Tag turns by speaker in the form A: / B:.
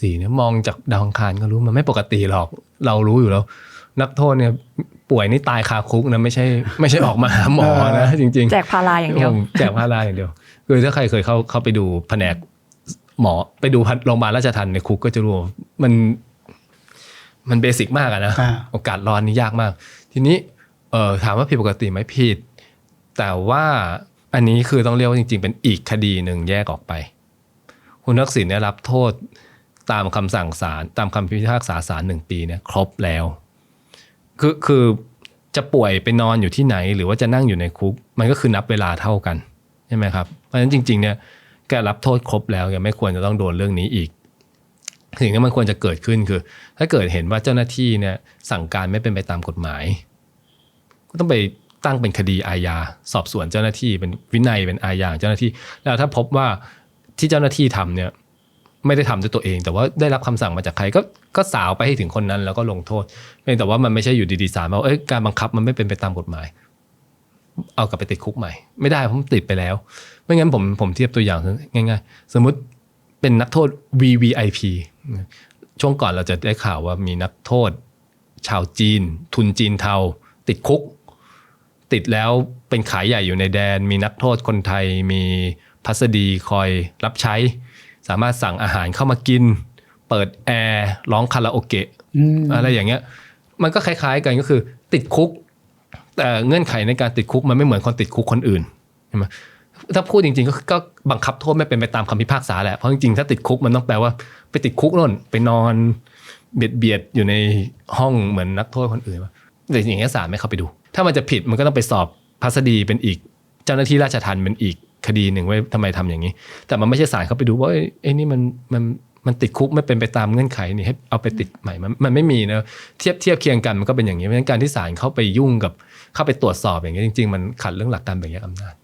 A: สี่เนี่ยมองจากดาวอังคารก็รู้มันไม่ปกติหรอก เรารู้อยู่แล้ว นักโทษเนี่ยป่วยนี่ตายคาคุกนะไม่ใช่ ไม่ใช่ออกมาหาหมอนะ จริง ๆ
B: แจกพาราอย่างเดียว
A: ผมแจกพาราอย่างเดียวคือถ้าใครเคยเข้าเข้าไปดูแผนกหมอไปดูโรงพยาบาลราชทันในคุกก็จะรู้ว่ามัน มันเบสิกมากอะนะ
C: อ่า
A: โอกาสรอนนี่ยากมาก ทีนี้ เออถามว่าผิดปกติไหมผิด แต่ว่าอันนี้คือต้องเรียกว่าจริง ๆ เป็นอีกคดีหนึ่งแยกออกไป คุณทักษิณได้รับโทษ ตามคำสั่งศาลตามคำพิพากษาศาลหนึ่งปีเนี่ยครบแล้ว คือคือจะป่วยไปนอนอยู่ที่ไหน หรือว่าจะนั่งอยู่ในคุก มันก็คือนับเวลาเท่ากันใช่ไหมครับ เพราะฉะนั้นจริง ๆเนี่ยแกรับโทษครบแล้วยังไม่ควรจะต้องโดนเรื่องนี้อีกสิ่งที่มันควรจะเกิดขึ้นคือ ถ้าเกิดเห็นว่าเจ้าหน้าที่เนี่ยสั่งการไม่เป็นไปตามกฎหมาย ก็ต้องไปตั้งเป็นคดีอาญาสอบสวนเจ้าหน้าที่เป็นวินัยเป็นอาญาเจ้าหน้าที่ แล้วถ้าพบว่าที่เจ้าหน้าที่ทำเนี่ย ไม่ได้ทำด้วยตัวเอง แต่ว่าได้รับคำสั่งมาจากใครก็ก็สาวไปให้ถึงคนนั้นแล้วก็ลงโทษเพียงแต่ว่ามันไม่ใช่อยู่ดีๆศาลมาว่าเอ้ยการบังคับมันไม่เป็นไปตามกฎหมาย เอากลับไปติดคุกใหม่ ไม่ได้เพราะมันติดไปแล้ว ไม่งั้นผมผมเทียบตัวอย่างง่าย ๆ สมมุติเป็นนักโทษ VVIP ช่วงก่อนเราจะได้ข่าวว่ามีนักโทษ ชาวจีน ทุนจีนเทา ติดคุก ติดแล้วเป็นขายใหญ่อยู่ในแดน มีนักโทษคนไทยมีพัสดีคอยรับใช้ สามารถสั่งอาหารเข้ามากิน เปิดแอร์ร้องคาราโอเกะ
C: อืม
A: อะไรอย่างเงี้ย มันก็คล้าย ๆ กันก็คือติดคุก แต่เงื่อนไขในการติดคุกมันไม่เหมือนคนติดคุกคนอื่นใช่ไหมถ้าพูดจริงๆก็ก็บังคับโทษไม่เป็นไปตามคำพิพากษาแหละเพราะจริงๆถ้าติดคุกมันต้องแปลว่า ไปติดคุกโน่นไปนอนเบียดเบียดๆอยู่ในห้องเหมือนนักโทษคนอื่นวะแต่อย่างเงี้ยศาลไม่เข้าไปดู ถ้ามันจะผิดมันก็ต้องไปสอบพัสดีเป็นอีก เจ้าหน้าที่ราชทัณฑ์เป็นอีก คดีหนึ่งว่าทำไมทำอย่างนี้ แต่มันไม่ใช่ศาลเข้าไปดูว่าเอ้ยไอ้นี่มันมันมันติดคุกไม่เป็นไปตามเงื่อนไขนี่ให้เอาไปติดใหม่มันมันไม่มีนะเทียบเทียบเคียงกันมันก็เป็นอย่างนี้เพราะฉะนั้นการที่ศาลเข้าไปยุ่งกับเข้าไปตรวจสอบอย่างนี้ยจริง ๆ มันขัดเรื่องหลักการแบ่งแยกอำนาจ